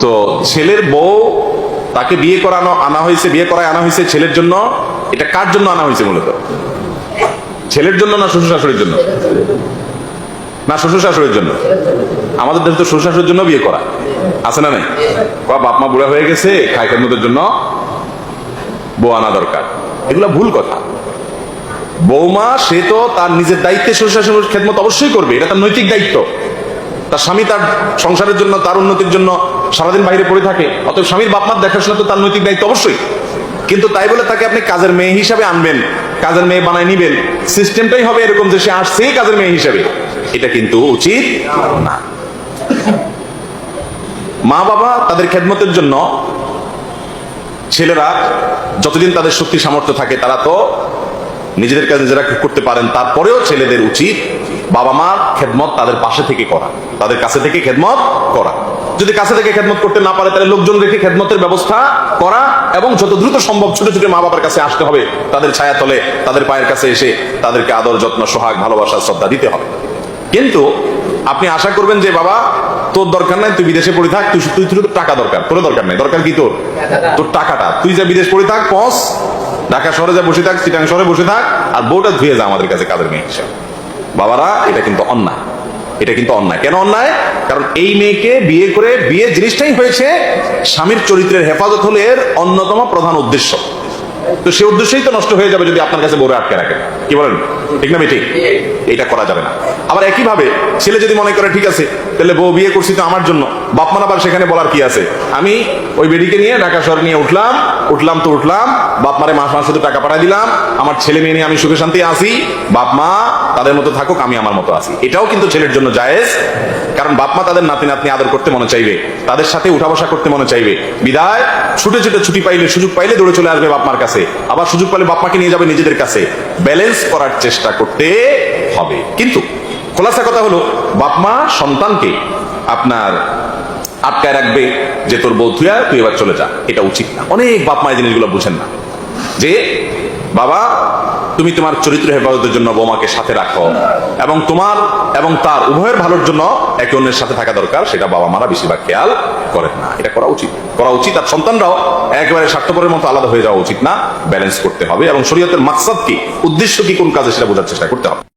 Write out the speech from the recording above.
তো ছেলের বউ তাকে বিয়ে করানো, আনা হয়েছে, বিয়ে করায় আনা হয়েছে ছেলের জন্য? এটা কার জন্য আনা হয়েছে মূলত ছেলের জন্য না শ্বশুর শাশুড়ির জন্য? না শ্বশুর শাশুড়ির জন্য? আমাদের দেশে তো শ্বশুর শাশুড়ির জন্য বিয়ে করা আছে না নাই? বাপ মা বুড়া হয়ে গেছে, খাই খেদমতের জন্য বউ আনা দরকার। এগুলো ভুল কথা। বৌমা সে তো তার নিজের দায়িত্বে শ্বশুর শাশুড়ির খেদমত অবশ্যই করবে। এটা তার নৈতিক দায়িত্ব। তার স্বামী তার সংসারের জন্য, তার উন্নতির জন্য সারাদিন বাইরে পড়ে থাকে, অতএব স্বামীর বাপমার দেখাশোনা তো তার নৈতিক দায়িত্ব অবশ্যই। কিন্তু তাই বলে তাকে আপনি কাজের মেয়ে হিসাবে আনবেন, কাজের মেয়ে বানায় নিবেন। সিস্টেমটাই হবে এরকম যে সে আসছেই কাজের মেয়ে হিসাবে। এটা কিন্তু উচিত না। মা বাবা তাদের খেদমতের জন্য ছেলেরা যতদিন তাদের শক্তি সামর্থ্য থাকে, তারা তো নিজেদের কাজ নিজেরা করতে পারেন। তারপরেও ছেলেদের উচিত বাবা মার খেদমত তাদের পাশে থেকে করা, তাদের কাছে থেকে খেদমত করা। যদি কাছে থেকে খেদমত করতে না পারে, তাহলে লোকজন রেখে খেদমতের ব্যবস্থা করা এবং যত দ্রুত সম্ভব ছোট ছোট মা বাবার কাছে আসতে হবে। তাদের ছায়া তলে, তাদের পায়ের কাছে এসে তাদেরকে আদর, যত্ন, সোহাগ, ভালোবাসা, শ্রদ্ধা দিতে হবে। কিন্তু আপনি আশা করবেন যে, বাবা, তোর দরকার নাই, তুই বিদেশে পড়ে থাক, তুই তুই শুধু টাকা দরকার। তোর দরকার নাই। দরকার কি তোর? তোর টাকাটা। তুই যা বিদেশ পড়ে থাক পস ঢাকা শহরে যা বসে থাক, চিটাং শহরে বসে থাক, আর বউটা ধুয়ে যা আমাদের কাছে কাদের মেয়ে হিসাবে। বাবারা, এটা কিন্তু অন্যায়। এটা কিন্তু অন্যায়। কেন অন্যায়? কারণ এই মেয়েকে বিয়ে করে বিয়ে জিনিসটাই হয়েছে স্বামীর চরিত্রের হেফাজত হলে এর অন্যতম প্রধান উদ্দেশ্য। তো সে উদ্দেশ্যই তো নষ্ট হয়ে যাবে যদি আপনার কাছে বড় আটকে রাখেন কি বলেন? ঠিক না এটা করা যাবে না। আবার একই ভাবে ছেলে যদি মনে করে, ঠিক আছে, তাহলে বউ বিয়ে করছি তো আমার জন্য। বাপমান আবার সেখানে বলার কি আছে? আমি ওই বেডিকে নিয়ে ঢাকা শহরে নিয়ে উঠলাম উঠলাম তো উঠলাম, বাপ মারে মাস মাস শুধু টাকা পাঠাই দিলাম, আমার ছেলে মেয়ে নিয়ে আমি সুখে শান্তি আসি বাপ মা তাদের মতো থাকুক, আমি আমার মতো আছি। এটাও কিন্তু ছেলের জন্য জায়েজ, কারণ বাপ মা তাদের নাতি নাতনি আদর করতে মনে চাইবে, তাদের সাথে উঠা বসা করতে মনে চাইবে। বিদায়, ছুটে ছুটে ছুটি পাইলে সুযোগ পাইলে দৌড়ে চলে আসবে বাপ মার কাছে, আবার সুযোগ পাইলে বাপ মাকে নিয়ে যাবে নিজেদের কাছে। ব্যালেন্স করার চেষ্টা করতে হবে। কিন্তু খোলাসা কথা হলো, বাপ মা সন্তানকে আপনার আটকায় রাখবে যে তোর বউ থুয়া তুই এবার চলে যা। এটা উচিত না। অনেক বাপ মা এই জিনিসগুলো বুঝেন না। যে, বাবা, তুমি তোমার চরিত্র হেফাজতের জন্য বৌমাকে সাথে রাখো এবং তোমার এবং তার উভয়ের ভালোর জন্য একে অন্যের সাথে থাকা দরকার, সেটা বাবা মারা বেশিরভাগ খেয়াল করেন না। এটা করা উচিত। করা উচিত আর সন্তানরাও একেবারে স্বার্থপরের মতো আলাদা হয়ে যাওয়া উচিত না। ব্যালেন্স করতে হবে এবং শরীয়তের মাকসাদ কি, উদ্দেশ্য কি, কোন কাজে সেটা বোঝার চেষ্টা করতে হবে।